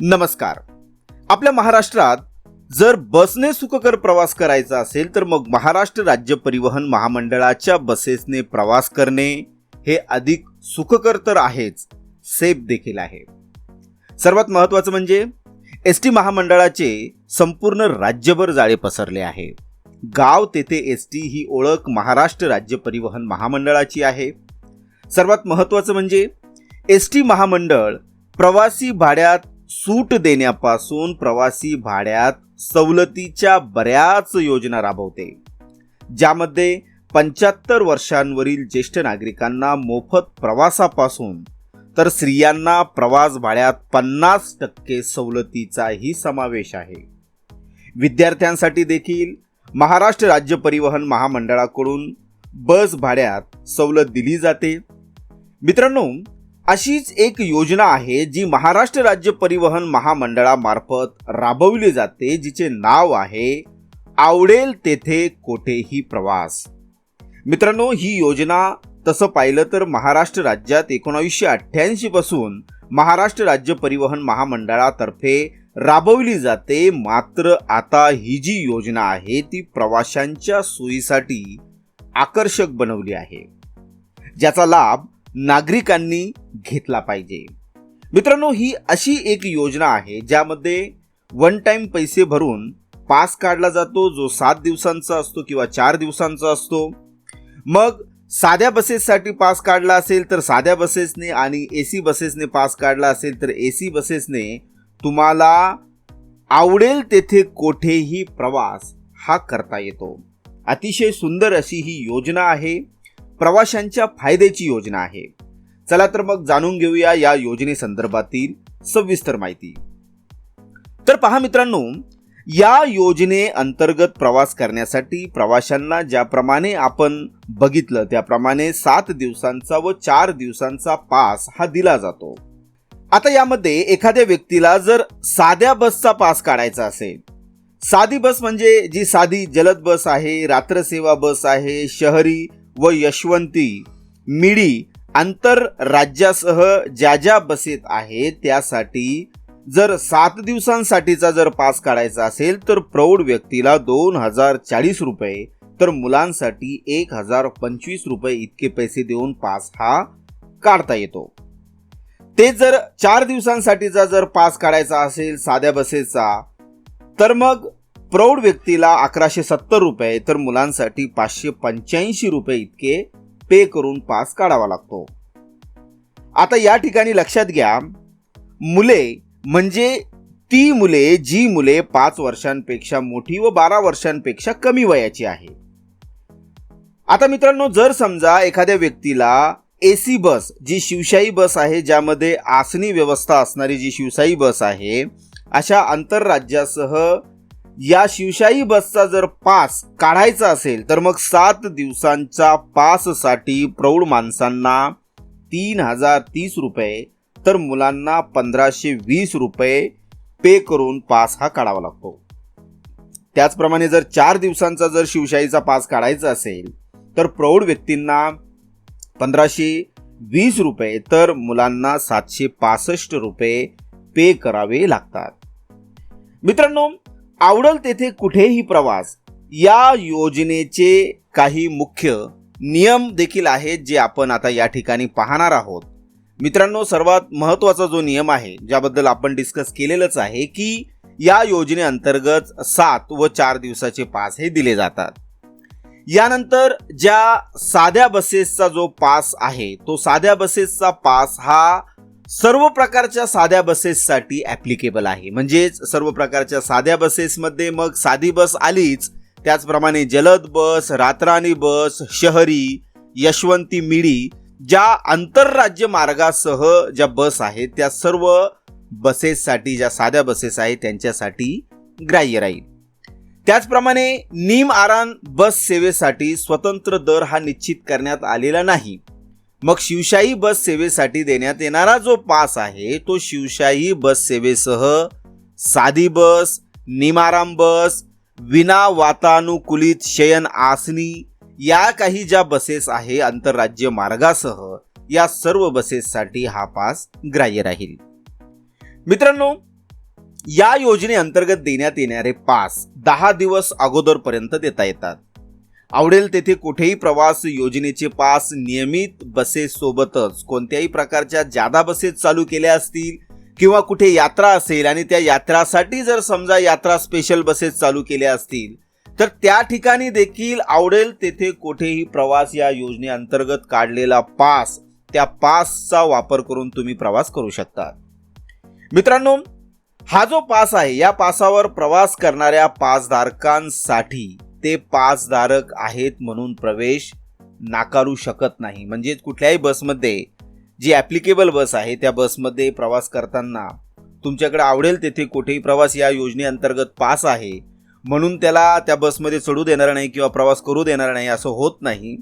नमस्कार. आपल्या महाराष्ट्रात जर बसने सुखकर प्रवास करायचा असेल तर मग महाराष्ट्र राज्य परिवहन महामंडळाच्या बसेसने प्रवास करणे हे अधिक सुखकर तर आहेच सेफ देखील आहे. सर्वात महत्त्वाचं म्हणजे एस टी महामंडळाचे संपूर्ण राज्यभर जाळे पसरले आहे. गाव तेथे एस टी ही ओळख महाराष्ट्र राज्य परिवहन महामंडळाची आहे. सर्वात महत्त्वाचं म्हणजे एस टी महामंडळ प्रवासी भाड्यात सूट देण्यापासून प्रवासी भाड्यात सवलतीच्या बऱ्याच योजना राबवते. ज्यामध्ये पंच्याहत्तर वर्षांवरील ज्येष्ठ नागरिकांना मोफत प्रवासापासून तर स्त्रियांना प्रवास भाड्यात पन्नास टक्के सवलतीचाही समावेश आहे. विद्यार्थ्यांसाठी देखील महाराष्ट्र राज्य परिवहन महामंडळाकडून बस भाड्यात सवलत दिली जाते. मित्रांनो अशीच एक योजना आहे जी महाराष्ट्र राज्य परिवहन महामंडळामार्फत राबवली जाते जिचे नाव आहे आवडेल तेथे कोठेही प्रवास. मित्रांनो ही योजना तसं पाहिलं तर महाराष्ट्र राज्यात एकोणावीसशे अठ्ठ्याऐंशी पासून महाराष्ट्र राज्य परिवहन महामंडळातर्फे राबवली जाते. मात्र आता ही जी योजना आहे ती प्रवाशांच्या सोयीसाठी आकर्षक बनवली आहे. ज्याचा लाभ नागरिकांनी घेतला पाहिजे. मित्रांनो ही अशी एक योजना आहे ज्यामध्ये वन टाइम पैसे भरून पास काढला जातो जो सात दिवसांचा असतो किंवा चार दिवसांचा असतो. मग साध्या बसेससाठी पास काढला असेल तर साध्या बसेसने आणि ए सी बसेसने पास काढला असेल तर ए सी बसेसने तुम्हाला आवडेल तेथे कोठेही प्रवास हा करता येतो. अतिशय सुंदर अशी ही योजना आहे. प्रवाशांच्या फायद्याची योजना आहे. चला तर मग जाणून घेऊया या योजनेसंदर्भातील सविस्तर माहिती. तर पहा मित्रांनो या योजने अंतर्गत प्रवास करण्यासाठी प्रवाशांना ज्याप्रमाणे आपण बघितलं त्याप्रमाणे सात दिवसांचा व चार दिवसांचा पास हा दिला जातो. आता यामध्ये एखाद्या व्यक्तीला जर साध्या बसचा पास काढायचा असेल साधी बस म्हणजे जी साधी जलद बस आहे रात्रसेवा बस आहे शहरी व यशवंती मिडी आंतर राज्यासह ज्या ज्या बसेत आहेत त्यासाठी जर सात दिवसांसाठीचा जर पास काढायचा असेल तर प्रौढ व्यक्तीला दोन हजार चाळीस रुपये तर मुलांसाठी एक हजार पंचवीस रुपये इतके पैसे देऊन पास हा काढता येतो. ते जर चार दिवसांसाठीचा जर पास काढायचा असेल साध्या बसेचा तर मग प्रौढ व्यक्तीला अकराशे सत्तर रुपये तर मुलांसाठी पाचशे पंच्याऐंशी रुपये इतके पे करून पास काढावा लागतो. आता या ठिकाणी लक्षात घ्या मुले म्हणजे ती मुले जी मुले पाच वर्षांपेक्षा मोठी व बारा वर्षांपेक्षा कमी वयाची आहे. आता मित्रांनो जर समजा एखाद्या व्यक्तीला ए सी बस जी शिवशाही बस आहे ज्यामध्ये आसनी व्यवस्था असणारी जी शिवशाही बस आहे अशा आंतरराज्यासह या शिवशाही बसचा जर पास काढायचा असेल तर मग सात दिवसांच्या पाससाठी प्रौढ माणसांना तीन हजार तीस रुपये तर मुलांना पंधराशे वीस रुपये पे करून पास हा काढावा लागतो. त्याचप्रमाणे जर चार दिवसांचा जर शिवशाहीचा पास काढायचा असेल तर प्रौढ व्यक्तींना पंधराशे वीस रुपये तर मुलांना सातशे पासष्ट रुपये पे करावे लागतात. मित्रांनो आवडल तेथे कुठेही प्रवास. या योजनेचे काही मुख्य नियम देखील आहेत जे आपण आता या ठिकाणी पाहणार आहोत. मित्रांनो सर्वात महत्त्वाचा जो नियम आहे ज्याबद्दल आपण डिस्कस केलेलंच आहे की या योजनेअंतर्गत सात व चार दिवसाचे पास हे दिले जातात. यानंतर ज्या साध्या बसेसचा जो पास आहे तो साध्या बसेसचा पास हा सर्व प्रकारच्या साध्या बसेससाठी ॲप्लिकेबल आहे. म्हणजेच सर्व प्रकारच्या साध्या बसेसमध्ये मग साधी बस आलीच त्याचप्रमाणे जलद बस रातराणी बस शहरी यशवंती मिडी ज्या आंतरराज्य मार्गासह ज्या बस आहेत त्या सर्व बसेससाठी ज्या साध्या बसेस आहेत त्यांच्यासाठी ग्राह्य राहील. त्याचप्रमाणे निम आरान बस सेवेसाठी स्वतंत्र दर हा निश्चित करण्यात आलेला नाही. मग शिवशाही बस सेवेसाठी देण्यात येणारा जो पास आहे तो शिवशाही बस सेवेसह साधी बस निमाराम बस विना वातानुकूलित शयन आसनी या काही ज्या बसेस आहे आंतरराज्य मार्गासह या सर्व बसेससाठी हा पास ग्राह्य राहील. मित्रांनो या योजनेअंतर्गत देण्यात येणारे पास दहा दिवस अगोदरपर्यंत देता येतात. आवडेल तेथे कुठेही प्रवास योजनेचे पास नियमित बसेससोबतच कोणत्याही प्रकारच्या जादा बसेस चालू केल्या असतील किंवा कुठे यात्रा असेल आणि त्या यात्रासाठी जर समजा यात्रा स्पेशल बसेस चालू केल्या असतील तर त्या ठिकाणी देखील आवडेल तेथे कुठेही प्रवास या योजनेअंतर्गत काढलेला पास. त्या पासचा वापर करून तुम्ही प्रवास करू शकता. मित्रांनो हा जो पास आहे या पासावर प्रवास करणाऱ्या पासधारकांसाठी ते पासधारक आहेत म्हणून प्रवेश नाकारू शकत नाही. म्हणजेच कुठल्याही बसमध्ये जी ॲप्लिकेबल बस आहे त्या बसमध्ये प्रवास करताना तुमच्याकडे आवडेल तेथे कुठेही प्रवास या योजनेअंतर्गत पास आहे. म्हणून त्याला त्या बसमध्ये चढू देणार नाही किंवा प्रवास करू देणार नाही असं होत नाही.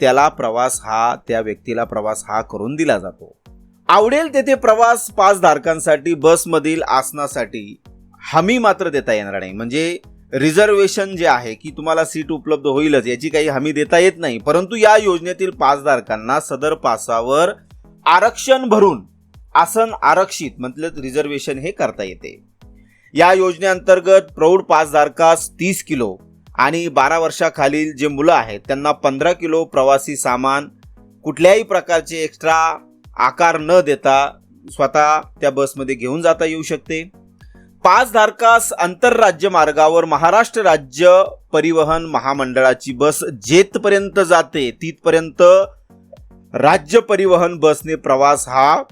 त्याला प्रवास हा त्या व्यक्तीला प्रवास हा करून दिला जातो. आवडेल तेथे प्रवास पासधारकांसाठी बसमधील आसनासाठी हमी मात्र देता येणार नाही. म्हणजे रिझर्वेशन जे आहे की तुम्हाला सीट उपलब्ध होईलच याची काही हमी देता येत नाही. परंतु या योजनेतील पासधारकांना सदर पासावर आरक्षण भरून आसन आरक्षित म्हटलं रिझर्वेशन हे करता येते. या योजनेअंतर्गत प्रौढ पासधारकास तीस किलो आणि बारा वर्षाखालील जे मुलं आहेत त्यांना पंधरा किलो प्रवासी सामान कुठल्याही प्रकारचे एक्स्ट्रा आकार न देता स्वतः त्या बसमध्ये घेऊन जाता येऊ शकते. पासधारकास आंतरराज्य मार्गावर महाराष्ट्र राज्य परिवहन महामंडळाची बस जेथपर्यंत जाते तिथपर्यंत राज्य परिवहन बसने प्रवास हा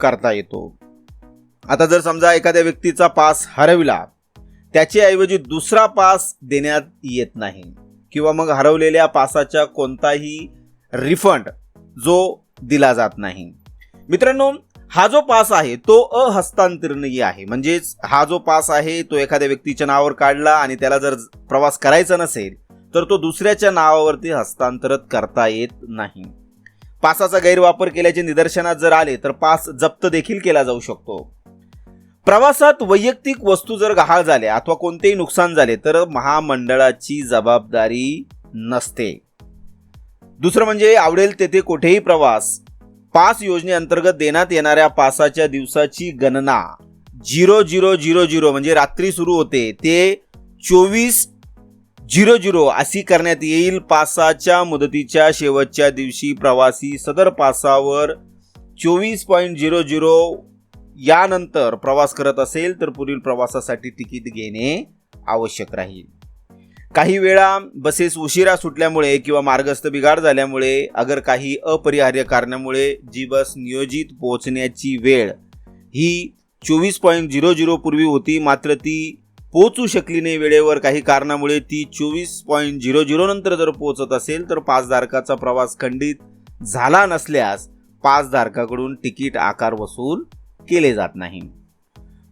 करता येतो. आता जर समजा एखाद्या व्यक्तीचा पास हरविला त्याच्याऐवजी दुसरा पास देण्यात येत नाही किंवा मग हरवलेल्या पासाच्या कोणताही रिफंड जो दिला जात नाही. मित्रांनो हा जो पास आहे तो अहस्तांतरणीय आहे. म्हणजेच हा जो पास आहे तो एखाद्या व्यक्तीच्या नावावर काढला आणि त्याला जर प्रवास करायचा नसेल तर तो दुसऱ्याच्या नावावरती हस्तांतरित करता येत नाही. पासाचा गैरवापर केल्याचे निदर्शनात जर आले तर पास जप्त देखील केला जाऊ शकतो. प्रवासात वैयक्तिक वस्तू जर गहाळ झाल्या अथवा कोणतेही नुकसान झाले तर महामंडळाची जबाबदारी नसते. दुसरं म्हणजे आवडेल तेथे कुठेही प्रवास पास योजनेअंतर्गत देण्यात येणाऱ्या पासाच्या दिवसाची गणना झिरो झिरो झिरो झिरो म्हणजे रात्री सुरू होते ते चोवीस झिरो झिरो अशी करण्यात येईल. पासाच्या मुदतीच्या शेवटच्या दिवशी प्रवासी सदर पासावर चोवीस पॉईंट झिरो झिरो यानंतर प्रवास करत असेल तर पुढील प्रवासासाठी तिकीट घेणे आवश्यक राहील. काही वेळा बसेस उशिरा सुटल्यामुळे किंवा मार्गस्थ बिघाड झाल्यामुळे अगर काही अपरिहार्य कारणामुळे जी बस नियोजित पोहोचण्याची वेळ ही चोवीस पॉईंट झिरो झिरो पूर्वी होती मात्र ती पोचू शकली नाही वेळेवर. काही कारणामुळे ती चोवीस पॉईंट झिरो झिरो नंतर जर पोहोचत असेल तर पासधारकाचा प्रवास खंडित झाला नसल्यास पासधारकाकडून तिकीट आकार वसूल केले जात नाही.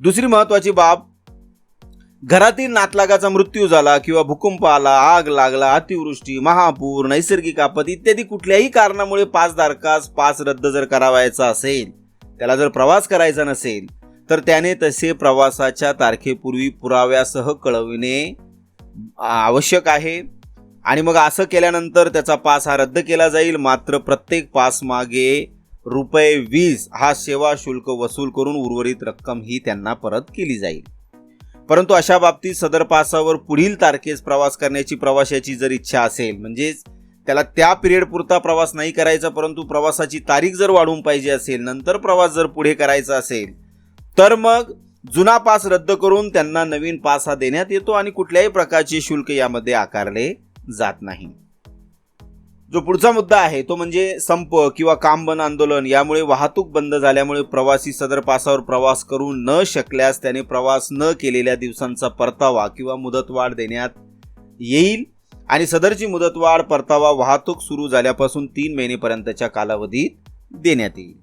दुसरी महत्वाची बाब घरातील नातलागाचा मृत्यू झाला किंवा भूकंप आला आग लागला अतिवृष्टी महापूर नैसर्गिक आपत्ती इत्यादी कुठल्याही कारणामुळे पासधारकास पास रद्द जर करावायचा असेल त्याला जर प्रवास करायचा नसेल तर त्याने तसे प्रवासाच्या तारखेपूर्वी पुराव्यासह कळविणे आवश्यक आहे. आणि मग असं केल्यानंतर त्याचा पास हा रद्द केला जाईल. मात्र प्रत्येक पास मागे रुपये वीस हा सेवा शुल्क वसूल करून उर्वरित रक्कम ही त्यांना परत केली जाईल. परंतु अशा बाबतीत सदर पासावर पुढील तारखेस प्रवास करण्याची प्रवाशाची जर इच्छा असेल म्हणजेच त्याला त्या पिरियड पुरता प्रवास नाही करायचा परंतु प्रवासाची तारीख जर वाढवून पाहिजे असेल नंतर प्रवास जर पुढे करायचा असेल तर मग जुना पास रद्द करून त्यांना नवीन पास हा देण्यात येतो आणि कुठल्याही प्रकारचे शुल्क यामध्ये आकारले जात नाही. जो पुढचा मुद्दा आहे तो म्हणजे संप किंवा काम बंद आंदोलन यामुळे वाहतूक बंद झाल्यामुळे प्रवासी सदर पासावर प्रवास करू न शकल्यास त्याने प्रवास न केलेल्या दिवसांचा परतावा किंवा मुदतवाढ देण्यात येईल. आणि सदरची मुदतवाढ परतावा वाहतूक सुरू झाल्यापासून तीन महिनेपर्यंतच्या कालावधीत देण्यात येईल.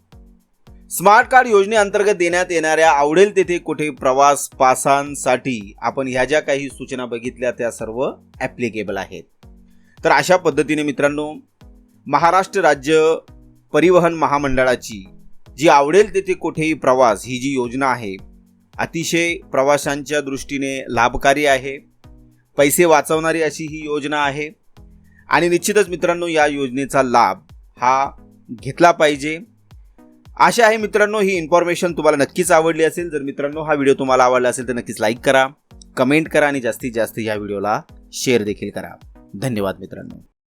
स्मार्ट कार्ड योजनेअंतर्गत देण्यात येणाऱ्या आवडेल तेथे कुठे प्रवास पासांसाठी आपण ह्या ज्या काही सूचना बघितल्या त्या सर्व ॲप्लिकेबल आहेत. तर अशा पद्धतीने मित्रांनो महाराष्ट्र राज्य परिवहन महामंडळाची जी आवडेल तेथे कुठेही प्रवास ही जी योजना आहे अतिशय प्रवाशांच्या दृष्टीने लाभकारी आहे पैसे वाचवणारी अशी ही योजना आहे आणि निश्चितच मित्रांनो या योजनेचा लाभ हा घेतला पाहिजे. आशा आहे मित्रांनो ही इन्फॉर्मेशन तुम्हाला नक्कीच आवडली असेल. जर मित्रांनो हा व्हिडिओ तुम्हाला आवडला असेल तर नक्कीच लाईक करा कमेंट करा आणि जास्तीत जास्त या व्हिडिओला शेअर देखील करा. धन्यवाद मित्रांनो.